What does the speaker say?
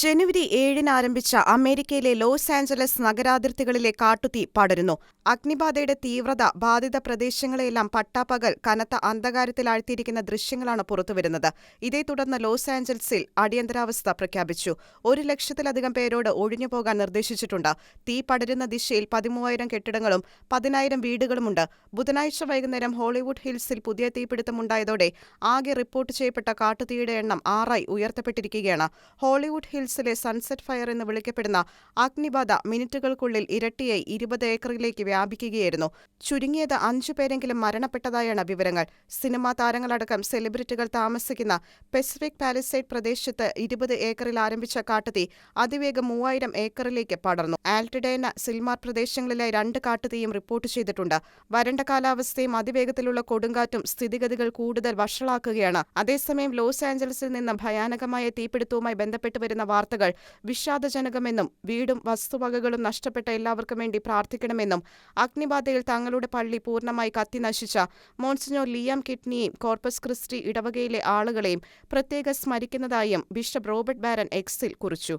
ജനുവരി ഏഴിന് ആരംഭിച്ച അമേരിക്കയിലെ ലോസ് ആഞ്ചലസ് നഗരാതിർത്തികളിലെ കാട്ടുതീ പടരുന്നു. അഗ്നിബാധയുടെ തീവ്രത ബാധിത പ്രദേശങ്ങളെയെല്ലാം പട്ടാപ്പകൽ കനത്ത അന്ധകാരത്തിലാഴ്ത്തിയിരിക്കുന്ന ദൃശ്യങ്ങളാണ് പുറത്തുവരുന്നത്. ഇതേ തുടർന്ന് ലോസ് ആഞ്ചൽസിൽ അടിയന്തരാവസ്ഥ പ്രഖ്യാപിച്ചു. ഒരു ലക്ഷത്തിലധികം പേരോട് ഒഴിഞ്ഞുപോകാൻ നിർദ്ദേശിച്ചിട്ടുണ്ട്. തീ പടരുന്ന ദിശയിൽ പതിമൂവായിരം കെട്ടിടങ്ങളും പതിനായിരം വീടുകളുമുണ്ട്. ബുധനാഴ്ച വൈകുന്നേരം ഹോളിവുഡ് ഹിൽസിൽ പുതിയ തീപിടുത്തമുണ്ടായതോടെ ആകെ റിപ്പോർട്ട് ചെയ്യപ്പെട്ട കാട്ടുതീയുടെ എണ്ണം ആറായി ഉയർത്തപ്പെട്ടിരിക്കുകയാണ്. ഹോളിവുഡ് ഹിൽസിലെ സൺസെറ്റ് ഫയർ എന്ന് വിളിക്കപ്പെടുന്ന അഗ്നിബാധ മിനിറ്റുകൾക്കുള്ളിൽ ഇരട്ടിയായി ഇരുപത് ഏക്കറിലേക്ക് വ്യാപിക്കുകയായിരുന്നു. ചുരുങ്ങിയത് അഞ്ചു പേരെങ്കിലും മരണപ്പെട്ടതായാണ് വിവരങ്ങൾ. സിനിമാ താരങ്ങളടക്കം സെലിബ്രിറ്റികൾ താമസിക്കുന്ന പസഫിക് പാലിസൈഡ് പ്രദേശത്ത് ഇരുപത് ഏക്കറിൽ ആരംഭിച്ച കാട്ടുതീ അതിവേഗം മൂവായിരം ഏക്കറിലേക്ക് പടർന്നു. ആൽട്ടിഡേന സിൽമാർ പ്രദേശങ്ങളിലായി രണ്ട് കാട്ടുതീയും റിപ്പോർട്ട് ചെയ്തിട്ടുണ്ട്. വരണ്ട കാലാവസ്ഥയും അതിവേഗത്തിലുള്ള കൊടുങ്കാറ്റും സ്ഥിതിഗതികൾ കൂടുതൽ വഷളാക്കുകയാണ്. അതേസമയം ലോസ് ആഞ്ചലസിൽ നിന്ന് ഭയാനകമായ തീപിടുത്തവുമായി ബന്ധപ്പെട്ട് വരുന്ന വാർത്തകൾ. വിഷാദജനകമെന്നും വീടും വസ്തുവകകളും നഷ്ടപ്പെട്ട എല്ലാവർക്കും വേണ്ടി പ്രാർത്ഥിക്കണമെന്നും അഗ്നിബാധയിൽ തങ്ങളുടെ പള്ളി പൂർണമായി കത്തിനശിച്ച മോൺസിനോർ ലിയാം കിഡ്നിയെയും കോർപ്പസ് ക്രിസ്റ്റി ഇടവകയിലെ ആളുകളെയും പ്രത്യേക സ്മരിക്കുന്നതായും ബിഷപ്പ് റോബർട്ട് ബാരൻ എക്സിൽ കുറിച്ചു.